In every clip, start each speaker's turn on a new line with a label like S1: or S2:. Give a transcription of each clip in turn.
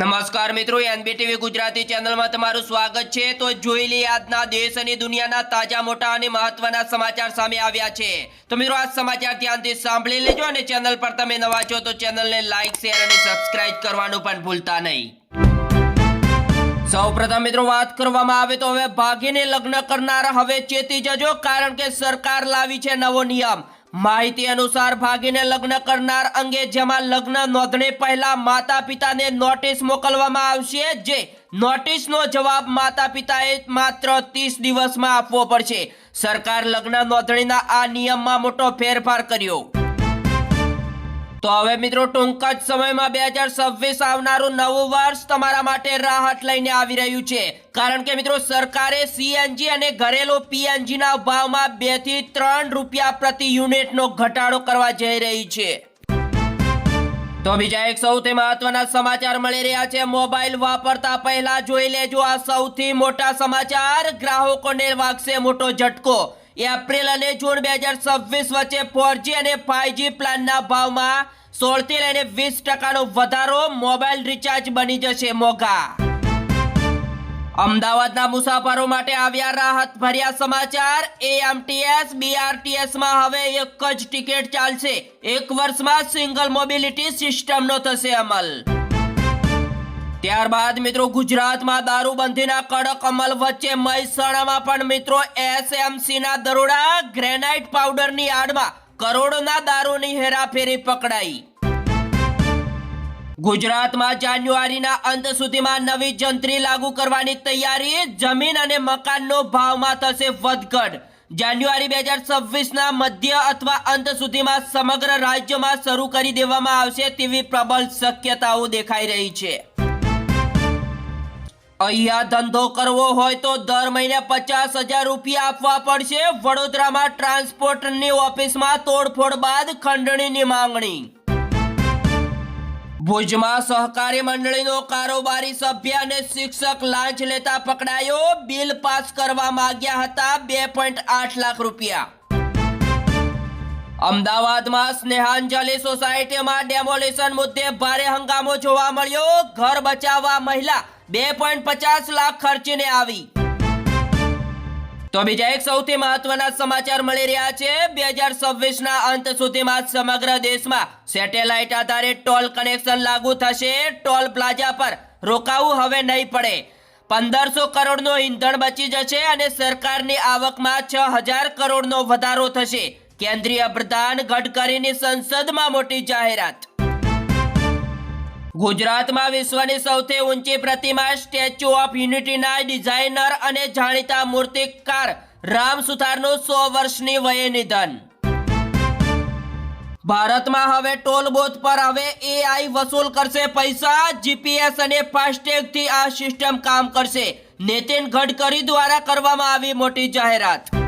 S1: નમસ્કાર મિત્રો એનબીટીવી ગુજરાતી ચેનલમાં તમારું સ્વાગત છે. તો જોઈ લઈએ આજના દેશ અને દુનિયાના તાજા, મોટા અને મહત્વના સમાચાર સામે આવ્યા છે. તો મિત્રો, આ સમાચાર ધ્યાનથી સાંભળી લેજો અને ચેનલ પર તમે નવા છો તો ચેનલને લાઈક, શેર અને સબસ્ક્રાઇબ કરવાનું પણ ભૂલતા નહીં. સૌપ્રથમ મિત્રો, વાત કરવામાં આવે તો હવે ભાગીને લગ્ન કરનાર હવે ચેતી જજો, કારણ કે સરકાર લાવી છે નવો નિયમ. માહિતી અનુસાર ભાગીને લગ્ન કરનાર અંગે જેમાં લગ્ન નોંધણી પહેલા માતા પિતાને નોટિસ મોકલવામાં આવશે, જે નોટિસનો જવાબ માતા પિતાએ માત્ર ત્રીસ દિવસમાં આપવો પડશે. સરકાર લગ્ન નોંધણીના આ નિયમમાં મોટો ફેરફાર કર્યો. તો હવે મિત્રો ટૂંક જ સમયમાં બે હજાર છવ્વીસ આવનારું નવું વર્ષ તમારા માટે રાહત લઈને આવી રહ્યું છે. કારણ કે મિત્રો સરકારે સીએનજી અને ઘરેલું પીએનજી ના ભાવમાં બેથી ત્રણ રૂપિયા પ્રતિ યુનિટનો ઘટાડો કરવા જઈ રહી છે. તો બીજા એક સૌથી મહત્વના સમાચાર મળી રહ્યા છે. મોબાઈલ વાપરતા પહેલા જોઈ લેજો, આ સૌથી મોટા સમાચાર. ગ્રાહકોને વાગશે મોટો ઝટકો. એપ્રિલ અને જૂન બે હજાર છવ્વીસ વચ્ચે ફોરજી અને ફાઈવજી પ્લાનના ભાવમાં સોળથી લઈને વીસ ટકાનો વધારો મોબાઈલ રિચાર્જ બની જશે મોંઘા અમદાવાદના મુસાફરો માટે આવ્યા રાહત ભર્યા સમાચાર. એએમટીએસ બીઆરટીએસમાં હવે એક જ ટિકિટ ચાલશે. એક વર્ષમાં સિંગલ મોબિલિટી સિસ્ટમનો થશે અમલ. ત્યારબાદ મિત્રો ગુજરાતમાં દારૂબંધીના કડક અમલ વચ્ચે મહેસાણામાં પણ મિત્રો એસએમસી ના દરોડા ગ્રેનાઇટ પાવડરની આડમાં કરોડોના દારૂની હેરાફેરી પકડાઈ. ગુજરાતમાં જાન્યુઆરીના અંત સુધીમાં નવી જંત્રી લાગુ કરવાની તૈયારી, જમીન અને મકાનનો ભાવમાં થશે વધઘટ. જાન્યુઆરી બે હજાર છવ્વીસના મધ્ય અથવા અંત સુધીમાં સમગ્ર રાજ્યમાં શરૂ કરી દેવામાં આવશે તેવી પ્રબળ શક્યતાઓ દેખાઈ રહી છે. અહીંયા ધંધો કરવો હોય તો દર મહિને પચાસ હજાર રૂપિયા આપવા પડશે. વડોદરામાં ટ્રાન્સપોર્ટની ઓફિસમાં તોડફોડ બાદ ખંડણીની માંગણી. ભુજમાં સહકારી મંડળીનો કારોબારી સભ્ય અને શિક્ષક લાંચ લેતા પકડાયો. બિલ પાસ કરવા માંગ્યા હતા બે પોઈન્ટ આઠ લાખ રૂપિયા. અમદાવાદમાં સ્નેહાંજલિ સોસાયટીમાં ડેમોલિશન મુદ્દે ભારે હંગામો જોવા મળ્યો. ઘર બચાવવા મહિલા બે પોઈન્ટ પચાસ લાખ ખર્ચીને આવી. તો બીજા એક સૌથી મહત્વના સમાચાર મળી રહ્યા છે. બે હજાર છવ્વીસ ના અંત સુધીમાં સમગ્ર દેશમાં સેટેલાઇટ આધારે ટોલ કનેક્શન લાગુ થશે. ટોલ પ્લાઝા પર રોકાવું હવે નહીં પડે. પંદરસો કરોડનો ઈંધણ બચી જશે અને સરકારની આવકમાં છ હજાર કરોડનો વધારો થશે. કેન્દ્રીય પ્રધાન ગડકરીની સંસદમાં મોટી જાહેરાત. ગુજરાતમાં વિશ્વની સૌથી ઊંચી પ્રતિમા સ્ટેચ્યુ ઓફ યુનિટીના ડિઝાઇનર અને જાણીતા મૂર્તિકાર રામ સુથારનું સો વર્ષની વયે નિધન ભારતમાં હવે ટોલ બૂથ પર હવે એઆઈ વસૂલ કરશે પૈસા જીપીએસ અને ફાસ્ટેગથી આ સિસ્ટમ કામ કરશે. નીતિન ગડકરી દ્વારા કરવામાં આવી મોટી જાહેરાત.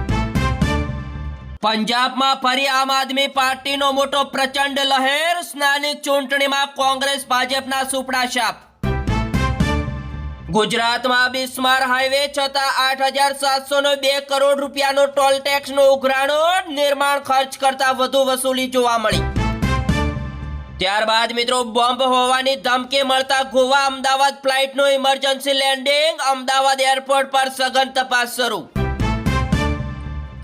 S1: પંજાબમાં ફરી આમ આદમી પાર્ટીનો મોટો પ્રચંડ લહેર, સ્નાનિક ચૂંટણીમાં કોંગ્રેસ ભાજપના સુપડા છાપ ગુજરાતમાં બિસ્માર હાઈવે છતાં આઠ હજાર સાતસો બે કરોડ રૂપિયાનો ટોલ ટેક્સનો ઉઘરાણો, નિર્માણ ખર્ચ કરતા વધુ વસૂલી જોવા મળી. ત્યારબાદ મિત્રો, બોમ્બ હોવાની ધમકી મળતા ગોવા અમદાવાદ ફ્લાઇટનું ઇમરજન્સી લેન્ડિંગ, અમદાવાદ એરપોર્ટ પર સઘન તપાસ શરૂ.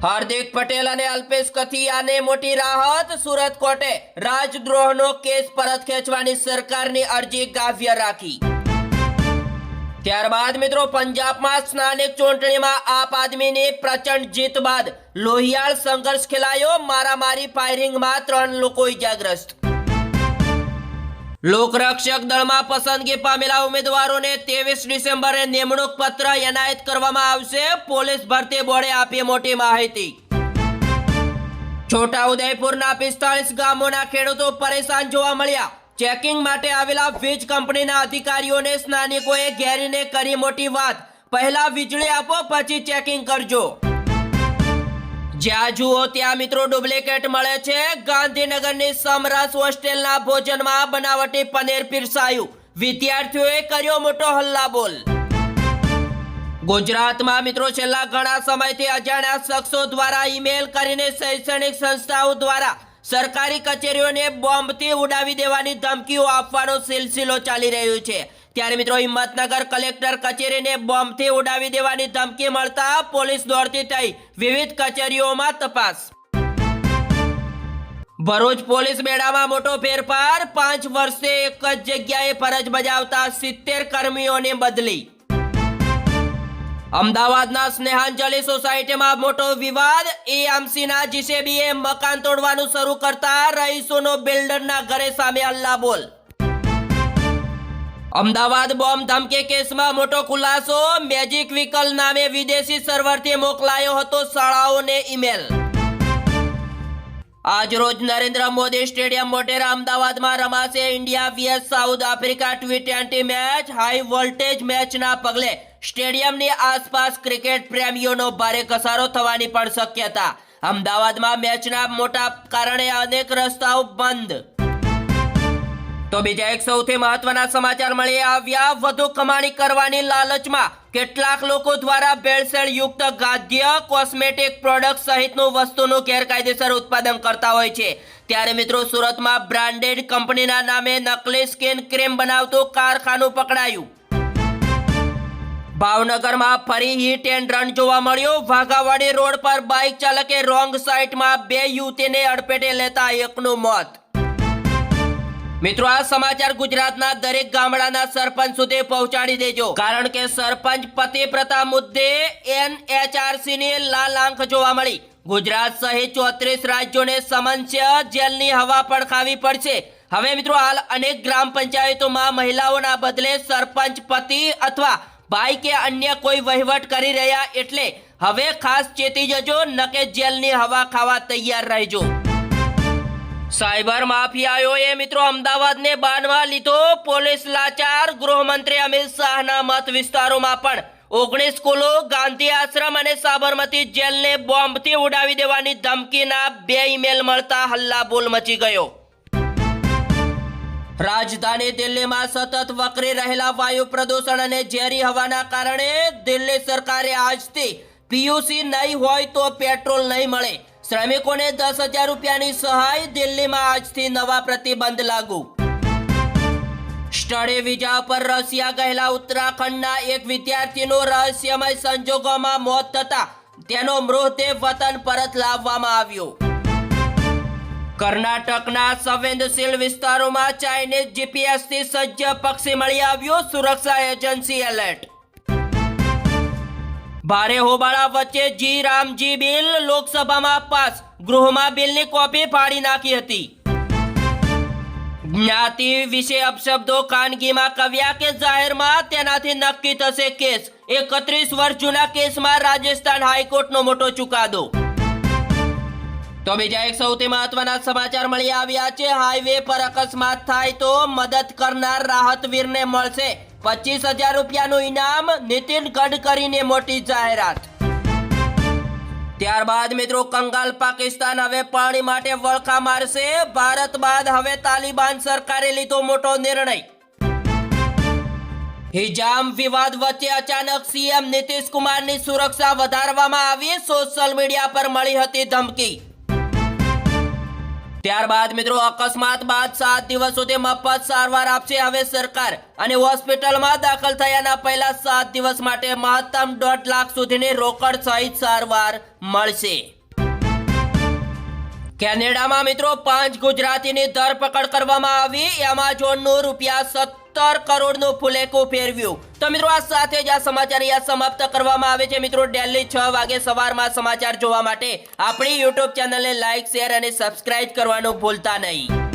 S1: હાર્દિક પટેલ અને અલ્પેશ કથિયાને મોટી રાહત. સુરત કોર્ટે રાજદ્રોહનો કેસ પરત ખેંચવાની સરકારની અરજી ગાવ્ય રાખી. ત્યારબાદ મિત્રો, પંજાબમાં સ્નાનિક ચૂંટણીમાં આપ આદમીની પ્રચંડ જીત બાદ લોહિયાળ સંઘર્ષ ખેલાયો. મારામારી ફાયરિંગમાં ત્રણ લોકો ઇજાગ્રસ્ત. લોકરક્ષક દળમાં પસંદગી પામેલા ઉમેદવારોને ત્રેવીસ ડિસેમ્બરે નિમણૂક પત્ર એનાયત કરવામાં આવશે. પોલીસ ભરતી બોર્ડે આપી મોટી માહિતી. છોટાઉદેપુરના પિસ્તાળીસ ગામોના ખેડૂતો પરેશાન જોવા મળ્યા. ચેકિંગ માટે આવેલા વીજ કંપનીના અધિકારીઓને સ્નાનિકોએ ઘેરીને કરી મોટી વાત. પહેલા વીજળી આપો, પછી ચેકિંગ કરજો. જ્યાં જુઓ ત્યાં મિત્રો ડુપ્લિકેટ મળે છે. ગાંધીનગરની સમરસ હોસ્ટેલના ભોજનમાં બનાવટી પનીર પીરસાયું. વિદ્યાર્થીઓએ કર્યો મોટો હલ્લા બોલ ગુજરાતમાં મિત્રો છેલ્લા ઘણા સમયથી અજાણ્યા શખ્સો દ્વારા ઈમેલ કરીને શૈક્ષણિક સંસ્થાઓ દ્વારા સરકારી કચેરીઓને બોમ્બથી ઉડાવી દેવાની ધમકીઓ આપવાનો સિલસિલો ચાલી રહ્યો છે. ત્યારે મિત્રો હિંમતનગર કલેક્ટર કચેરીને બોમ્બથી ઉડાવી દેવાની ધમકી મળતા પોલીસ દોડતી થઈ. વિવિધ કચેરીઓમાં તપાસ. ભરૂચ પોલીસ મેળામાં મોટો ફેરફાર, પાંચ વર્ષે એક જ જગ્યાએ ફરજ બજાવતા સિત્તેર કર્મીઓને બદલી. અમદાવાદના સ્નેહાંજલિ સોસાયટીમાં મોટો વિવાદ એએમસીના જીસીબીએ મકાન તોડવાનું શરૂ કરતા રહીશોનો બિલ્ડરના ઘરે સામે હલ્લા બોલ અમદાવાદ બોમ્બ ધમકી કેસમાં મોટો ખુલાસો. મેજિક વિકલ નામે વિદેશી સર્વરથી મોકલાયો હતો શાળાઓને ઈમેલ આજરોજ નરેન્દ્ર મોદી સ્ટેડિયમ મોટેરા અમદાવાદમાં રમાશે India VS South Africa T twenty match high voltage મેચના પગલે સ્ટેડિયમની આસપાસ ક્રિકેટ પ્રેમીઓનો ભારે ઘસારો થવાની પણ શક્યતા. અમદાવાદમાં મેચના મોટા કારણે અનેક રસ્તાઓ બંધ. તો બીજા એક સૌથી મહત્વના સમાચાર મળી આવ્યા. વધુ કમાણી કરવાની લાલચમાં કેટલાક લોકો દ્વારા ભેળસેળ યુક્ત ગાદ્ય, કોસ્મેટિક પ્રોડક્ટ સહિતનું વસ્તુનું ગેરકાયદેસર ઉત્પાદન કરતા હોય છે. ત્યારે મિત્રો, સુરતમાં બ્રાન્ડેડ કંપનીના નામે નકલી સ્કિન ક્રીમ બનાવતું કારખાનું પકડાયું. ભાવનગરમાં ફરી હિટ એન્ડ રન જોવા મળ્યો. વાઘાવાડી રોડ પર બાઇક ચાલકે રોંગ સાઇડમાં બે યુવતીને અડપેટે લેતા એકનું મોત. મિત્રો, આ સમાચાર ગુજરાતના દરેક ગામડાના સરપંચ સુધી પહોંચાડી દેજો. કારણ કે સરપંચ પતિ પ્રથા મુદ્દે એનએચઆરસી ની લાલ આંખ જોવા મળી. ગુજરાત સહિત ચોત્રીસ રાજ્યોને સમન્સ જેલની હવા પણ ખાવી પડશે. હવે મિત્રો, હાલ અનેક ગ્રામ પંચાયતોમાં મહિલાઓના બદલે સરપંચ, પતિ અથવા ભાઈ કે અન્ય કોઈ વહીવટ કરી રહ્યા એટલે હવે ખાસ ચેતી જજો નકે જેલની હવા ખાવા તૈયાર રહેજો. સાયબર માફિયાઓએ મિત્રો અમદાવાદને બાનમાં લીધો પોલીસ લાચાર. ગૃહમંત્રી અમિત શાહના મત વિસ્તારોમાં પણ ઓગણીસ સ્કૂલો, ગાંધી આશ્રમ અને સાબરમતી જેલને બોમ્બથી ઉડાવી દેવાની ધમકીના બે ઈમેલ મળતા હલ્લાબોલ મચી ગયો. રાજધાની દિલ્હીમાં સતત વકરી રહેલા વાયુ પ્રદૂષણ અને ઝેરી હવાના કારણે દિલ્હી સરકારે આજથી પીયુસી નહીં હોય તો પેટ્રોલ નહીં મળે. શ્રમિકોને દસ હજાર રૂપિયાની સહાય દિલ્હીમાં આજથી નવા પ્રતિબંધ લાગુ. સ્ટડી વિઝા પર રશિયા ગયેલા ઉત્તરાખંડના એક વિદ્યાર્થીનું રહસ્યમય સંજોગોમાં મોત થતા તેનો મૃતદેહ વતન પરત લાવવામાં આવ્યો. કર્ણાટકના સંવેદનશીલ વિસ્તારોમાં ચાઇનીઝ જીપીએસથી સજ્જ પક્ષી મળી આવ્યો સુરક્ષા એજન્સી એલર્ટ. ભારે હોબાળા વચ્ચે જી રામજી બિલ લોકસભામાં પાસ. ગૃહમાં બિલની કોપી ફાડી નાખી હતી. જ્ઞાતિ વિશે અપશબ્દો ખાનગીમાં કવ્યા કે જાહેરમાં તેનાથી નક્કી થશે કેસ. એકત્રીસ વર્ષ જૂના કેસમાં રાજસ્થાન હાઈકોર્ટનો મોટો ચુકાદો. તો બીજા એક સૌથી મહત્વના સમાચાર મળી આવ્યા છે. હાઈવે પર અકસ્માત થાય તો મદદ કરનાર રાહતવીરને મળશે. પચીસ હજાર રૂપિયાનું ઇનામ નીતિન ગડકરીને મોટી જાહેરાત. ત્યારબાદ મિત્રો કંગાલ પાકિસ્તાન હવે પાણી માટે વળખા મારશે. ભારત બાદ હવે તાલિબાન સરકારે લીધો મોટો નિર્ણય. હિજામ વિવાદ વચ્ચે અચાનક સીએમ નીતિશ કુમારની સુરક્ષા વધારવામાં આવી. સોશિયલ મીડિયા પર મળી હતી ધમકી. ત્યારબાદ મિત્રો, અકસ્માત બાદ સાત દિવસ સુધી મફત સારવાર આપશે હવે સરકાર અને હોસ્પિટલમાં દાખલ થયાના પહેલા સાત દિવસ માટે મહત્તમ દોઢ લાખ સુધીની રોકડ સહિત સારવાર મળશે. કેનેડામાં મિત્રો, પાંચ ગુજરાતીની ધરપકડ કરવામાં આવી. એમાઝોનનું રૂપિયા સત્તર કરોડનું ફુલેકું ફેરવ્યું. તો મિત્રો, આ સાથે જ આ સમાચાર અહીંયા સમાપ્ત કરવામાં આવે છે. મિત્રો, ડેલી છ વાગે સવારમાં સમાચાર જોવા માટે આપણી યુટ્યુબ ચેનલને લાઇક શેર અને સબસ્ક્રાઇબ કરવાનું ભૂલતા નહીં.